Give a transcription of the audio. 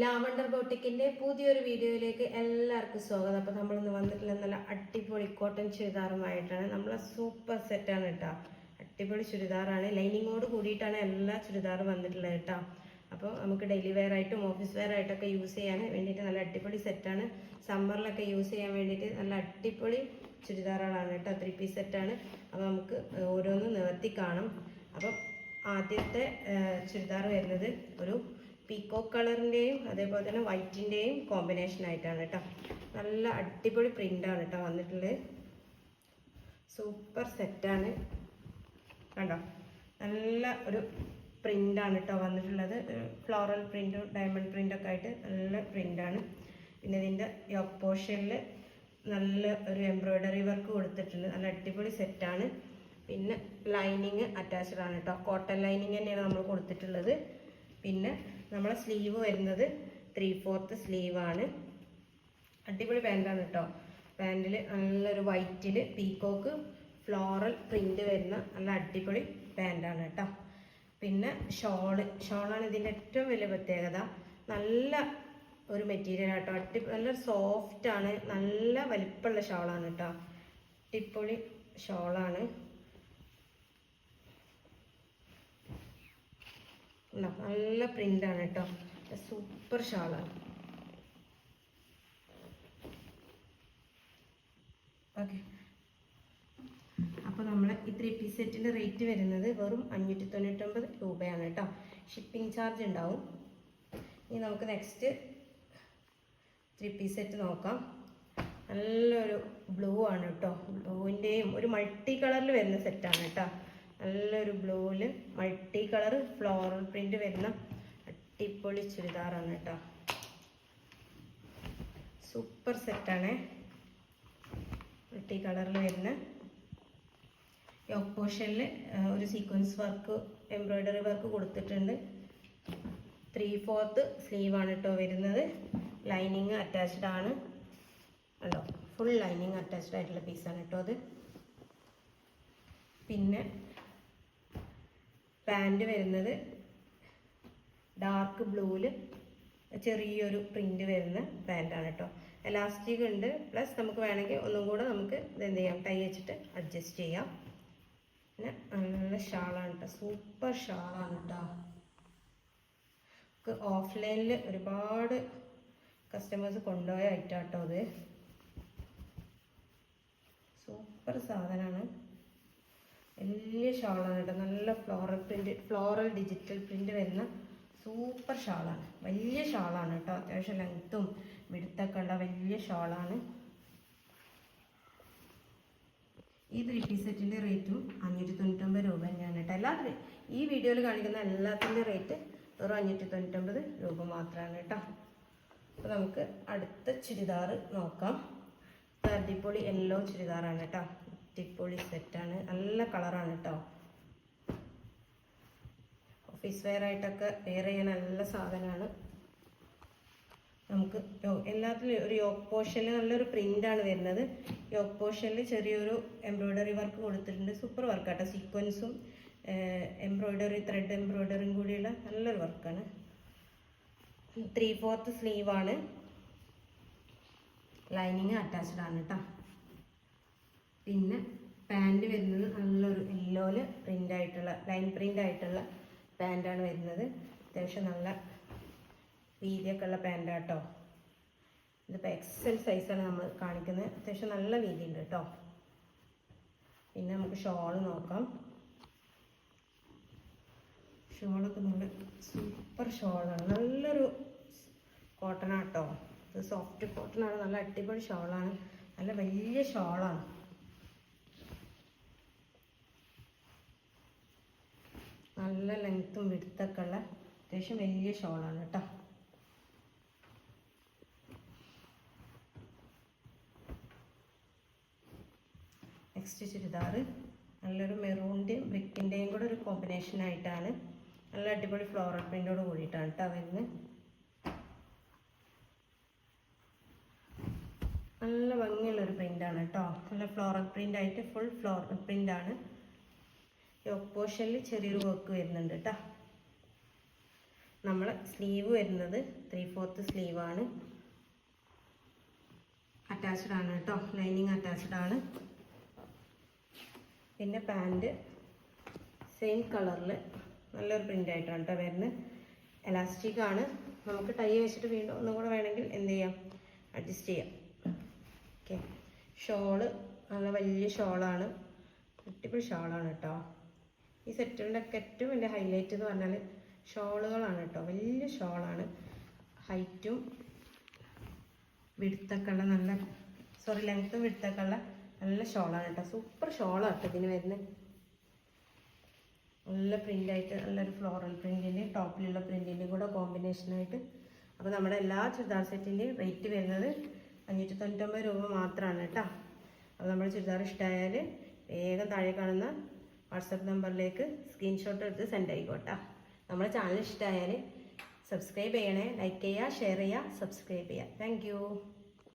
Lavender ബോട്ടിക്കിന്റെ പുതിയൊരു വീഡിയോയിലേക്ക് എല്ലാവർക്കും സ്വാഗതം. അപ്പോൾ നമ്മളിന്ന് വന്നിട്ടുള്ള നല്ല അടിപൊളി കോട്ടൺ ചുരിദാറുമായിട്ടാണ് നമ്മളെ സൂപ്പർ സെറ്റ് ആണ് കേട്ടോ. അടിപൊളി ചുരിദാറാണ്. ലൈനിങ്ങോട് കൂടിയിട്ടാണ് എല്ലാ ചുരിദാറും വന്നിട്ടുള്ളത് കേട്ടോ. അപ്പോൾ നമുക്ക് ഡെയിലി വെയർ ആയിട്ടും ഓഫീസ് വെയർ ആയിട്ടൊക്കെ യൂസ് ചെയ്യാൻ വേണ്ടിയിട്ട് നല്ല അടിപൊളി സെറ്റാണ് സമ്മറിലൊക്കെ യൂസ് ചെയ്യാൻ വേണ്ടിയിട്ട് നല്ല അടിപൊളി ചുരിദാറുകളാണ് കേട്ടോ. ത്രീ പീസ് സെറ്റാണ് അപ്പോൾ നമുക്ക് ഓരോന്ന് നിവർത്തി കാണാം. അപ്പം ആദ്യത്തെ ചുരിദാർ വരുന്നത് ഒരു പീക്കോ കളറിന്റെയും അതേപോലെ തന്നെ വൈറ്റിന്റെയും കോമ്പിനേഷൻ ആയിട്ടാണ് കേട്ടോ നല്ല അടിപൊളി പ്രിന്റാണ് കേട്ടോ വന്നിട്ടുള്ളത് സൂപ്പർ സെറ്റാണ് കണ്ടോ? നല്ല ഒരു പ്രിന്റാണ് കേട്ടോ വന്നിട്ടുള്ളത്. ഫ്ലോറൽ പ്രിന്റും ഡയമണ്ട് പ്രിന്റൊക്കെ ആയിട്ട് നല്ല പ്രിന്റാണ് പിന്നെ ഇതിന്റെ യോക്ക് പോർഷനിൽ നല്ല ഒരു എംബ്രോയ്ഡറി വർക്ക് കൊടുത്തിട്ടുണ്ട്. നല്ല അടിപൊളി സെറ്റാണ് പിന്നെ ലൈനിങ് അറ്റാച്ച്ഡ് ആണ് കേട്ടോ കോട്ടൺ ലൈനിങ് തന്നെയാണ് നമ്മൾ കൊടുത്തിട്ടുള്ളത്. പിന്നെ നമ്മളെ സ്ലീവ് വരുന്നത് ത്രീ ഫോർത്ത് സ്ലീവാണ് അടിപൊളി പാന്റാണ് കേട്ടോ പാന്റിൽ നല്ലൊരു വൈറ്റിൽ പീക്കോക്ക് ഫ്ലോറൽ പ്രിന്റ് വരുന്ന നല്ല അടിപൊളി പാന്റാണ് കേട്ടോ പിന്നെ ഷോൾ ഷോളാണ് ഇതിന്റെ ഏറ്റവും വലിയ പ്രത്യേകത. നല്ല ഒരു മെറ്റീരിയൽ കേട്ടോ അടി നല്ല സോഫ്റ്റാണ് നല്ല വലിപ്പമുള്ള ഷോളാണ് കേട്ടോ അടിപൊളി ഷോളാണ് നല്ല പ്രിന്റാണ് കേട്ടോ സൂപ്പർ ഷാളാണ് ഓക്കെ അപ്പോൾ നമ്മൾ ഈ ത്രീ പീസ് സെറ്റിന്റെ റേറ്റ് വരുന്നത് വെറും അഞ്ഞൂറ്റി തൊണ്ണൂറ്റൊമ്പത് രൂപയാണ് കേട്ടോ ഷിപ്പിംഗ് ചാർജ് ഉണ്ടാവും. ഇനി നമുക്ക് നെക്സ്റ്റ് ത്രീ പീസ് സെറ്റ് നോക്കാം. നല്ലൊരു ബ്ലൂ ആണ് കേട്ടോ ബ്ലൂവിന്റെയും ഒരു മൾട്ടി കളറിൽ വരുന്ന സെറ്റാണ് കേട്ടോ നല്ലൊരു ബ്ലൂവിൽ മൾട്ടി കളർ ഫ്ലോറൽ പ്രിന്റ് വരുന്ന അടിപൊളി ചുരിദാറാണ് കേട്ടോ. സൂപ്പർ സെറ്റാണേ. മൾട്ടി കളറിൽ വരുന്ന യോക്ക് പോർഷനിൽ ഒരു സീക്വൻസ് വർക്ക് എംബ്രോയ്ഡറി വർക്ക് കൊടുത്തിട്ടുണ്ട്. ത്രീ ഫോർത്ത് സ്ലീവാണ് കേട്ടോ വരുന്നത്. ലൈനിങ് അറ്റാച്ച്ഡ് ആണ്. കണ്ടോ ഫുൾ ലൈനിങ് അറ്റാച്ച്ഡ് ആയിട്ടുള്ള പീസാണ് കേട്ടോ അത്. പിന്നെ പാന്റ് വരുന്നത് ഡാർക്ക് ബ്ലൂവിൽ ചെറിയൊരു പ്രിന്റ് വരുന്ന പാന്റാണ് കേട്ടോ എലാസ്റ്റിക് ഉണ്ട്. പ്ലസ് നമുക്ക് വേണമെങ്കിൽ ഒന്നും കൂടെ നമുക്ക് ഇതെന്ത് ചെയ്യാം? ടൈ വെച്ചിട്ട് അഡ്ജസ്റ്റ് ചെയ്യാം. പിന്നെ നല്ല ഷാളാണ് കേട്ടോ സൂപ്പർ ഷാളാണ് കേട്ടോ നമുക്ക് ഓഫ്ലൈനിൽ ഒരുപാട് കസ്റ്റമേഴ്സ് കൊണ്ടുപോയ ഐറ്റം കേട്ടോ അത്. സൂപ്പർ സാധനമാണ്. വലിയ ഷാളാണ് കേട്ടോ. നല്ല floral print floral digital print വരുന്ന സൂപ്പർ ഷാളാണ്. വലിയ ഷാളാണ് കേട്ടോ. അത്യാവശ്യം ലെങ്ത്തും വിടുത്തൊക്കെ ഉള്ള വലിയ ഷാളാണ്. ഈ ത്രീ പീസ് സെറ്റിന്റെ റേറ്റും അഞ്ഞൂറ്റി തൊണ്ണൂറ്റൊമ്പത് രൂപ തന്നെയാണ് കേട്ടോ. എല്ലാ ഈ വീഡിയോയിൽ കാണിക്കുന്ന എല്ലാത്തിന്റെ റേറ്റ് വെറും അഞ്ഞൂറ്റി തൊണ്ണൂറ്റൊമ്പത് രൂപ മാത്രമാണ് കേട്ടോ. അപ്പോൾ നമുക്ക് അടുത്ത ചുരിദാർ നോക്കാം. ഇത് അടിപൊളി യെല്ലോ ചുരിദാറാണ് കേട്ടോ. അടിപൊളി സെറ്റാണ് നല്ല കളറാണ് കേട്ടോ ഓഫീസ് വെയർ ആയിട്ടൊക്കെ വെയർ ചെയ്യാൻ നല്ല സാധനമാണ്. നമുക്ക് എല്ലാത്തിലും ഒരു യോക്ക് പോർഷനിൽ നല്ലൊരു പ്രിന്റാണ് വരുന്നത്. യോക്ക് പോർഷനിൽ ചെറിയൊരു എംബ്രോയ്ഡറി വർക്ക് കൊടുത്തിട്ടുണ്ട്. സൂപ്പർ വർക്കാട്ടോ സീക്വൻസും എംബ്രോയ്ഡറി ത്രെഡ് എംബ്രോയ്ഡറിയും കൂടിയുള്ള നല്ലൊരു വർക്കാണ് ത്രീ ഫോർത്ത് സ്ലീവാണ് ലൈനിങ് അറ്റാച്ച്ഡ് ആണ് കേട്ടോ പിന്നെ പാന്റ് വരുന്നത് നല്ലൊരു യെല്ലോയിൽ പ്രിന്റ് ആയിട്ടുള്ള ലൈൻ പ്രിന്റ് ആയിട്ടുള്ള പാന്റാണ് വരുന്നത്. അത്യാവശ്യം നല്ല വീതിയൊക്കെ ഉള്ള പാന്റാണ് കേട്ടോ ഇതിപ്പോൾ എക്സൽ സൈസാണ് നമ്മൾ കാണിക്കുന്നത്. അത്യാവശ്യം നല്ല വീതി ഉണ്ട് കേട്ടോ പിന്നെ നമുക്ക് ഷോൾ നോക്കാം. ഷോളൊക്കെ നല്ല സൂപ്പർ ഷോളാണ് നല്ലൊരു കോട്ടൺ ആട്ടോ ഇത് സോഫ്റ്റ് കോട്ടൺ ആണ്. നല്ല അടിപൊളി ഷോളാണ് നല്ല വലിയ ഷോളാണ് നല്ല ലെങ്ത്തും വിടുത്തൊക്കെ ഉള്ള അത്യാവശ്യം വലിയ ഷോളാണ് കേട്ടോ. നെക്സ്റ്റ് ചുരിദാർ നല്ലൊരു മെറൂണിന്റെയും ബ്രിക്കിന്റെയും കൂടെ ഒരു കോമ്പിനേഷൻ ആയിട്ടാണ് നല്ല അടിപൊളി ഫ്ലോറൽ പ്രിന്റോട് കൂടിയിട്ടാണ് കേട്ടോ വരുന്നത്. നല്ല ഭംഗിയുള്ളൊരു പ്രിന്റാണ് കേട്ടോ. നല്ല ഫ്ലോറൽ പ്രിന്റായിട്ട് ഫുൾ ഫ്ലോറൽ പ്രിന്റാണ് യോക്ക് പോർഷനിൽ ചെറിയൊരു വർക്ക് വരുന്നുണ്ട് കേട്ടോ നമ്മളെ സ്ലീവ് വരുന്നത് ത്രീ ഫോർത്ത് സ്ലീവാണ് അറ്റാച്ച്ഡ് ആണ് കേട്ടോ ലൈനിങ് അറ്റാച്ച്ഡ് ആണ്. പിന്നെ പാന്റ് സെയിം കളറിൽ നല്ലൊരു പ്രിന്റ് ആയിട്ടാണ് കേട്ടോ വരുന്നത് എലാസ്റ്റിക് ആണ്. നമുക്ക് ടൈ വെച്ചിട്ട് വീണ്ടും ഒന്നും കൂടെ വേണമെങ്കിൽ എന്ത് ചെയ്യാം? അഡ്ജസ്റ്റ് ചെയ്യാം. ഓക്കെ ഷോൾ നല്ല വലിയ ഷോളാണ് അടിപൊളി ഷോളാണ് കേട്ടോ ഈ സെറ്റുകളുടെ ഒക്കെ ഏറ്റവും വലിയ ഹൈലൈറ്റ് എന്ന് പറഞ്ഞാൽ ഷോളുകളാണ് കേട്ടോ. വലിയ ഷോളാണ്. ഹൈറ്റും വിടുത്തൊക്കെ നല്ല സോറി ലെങ്ത്തും വിടുത്തൊക്കെ നല്ല ഷോളാണ് കേട്ടോ. സൂപ്പർ ഷോളാണ് കേട്ടോ ഇതിന് വരുന്നത് നല്ല പ്രിന്റായിട്ട് നല്ലൊരു ഫ്ലോറൽ പ്രിന്റിന്റെയും ടോപ്പിലുള്ള പ്രിന്റിന്റെയും കൂടെ കോമ്പിനേഷനായിട്ട് അപ്പോൾ നമ്മുടെ എല്ലാ ചുരിദാർ സെറ്റിന്റെയും റേറ്റ് വരുന്നത് അഞ്ഞൂറ്റി തൊണ്ണൂറ്റൊമ്പത് രൂപ മാത്രമാണ് കേട്ടോ. അപ്പോൾ നമ്മുടെ ചുരിദാർ ഇഷ്ടമായാൽ വേഗം താഴെ കാണുന്ന വാട്സപ്പ് നമ്പറിലേക്ക് സ്ക്രീൻഷോട്ട് എടുത്ത് സെൻഡ് ആയിക്കോട്ടെ. നമ്മുടെ ചാനൽ ഇഷ്ടമായാൽ സബ്സ്ക്രൈബ് ചെയ്യണേ ലൈക്ക് ചെയ്യുക ഷെയർ ചെയ്യുക സബ്സ്ക്രൈബ് ചെയ്യുക. താങ്ക്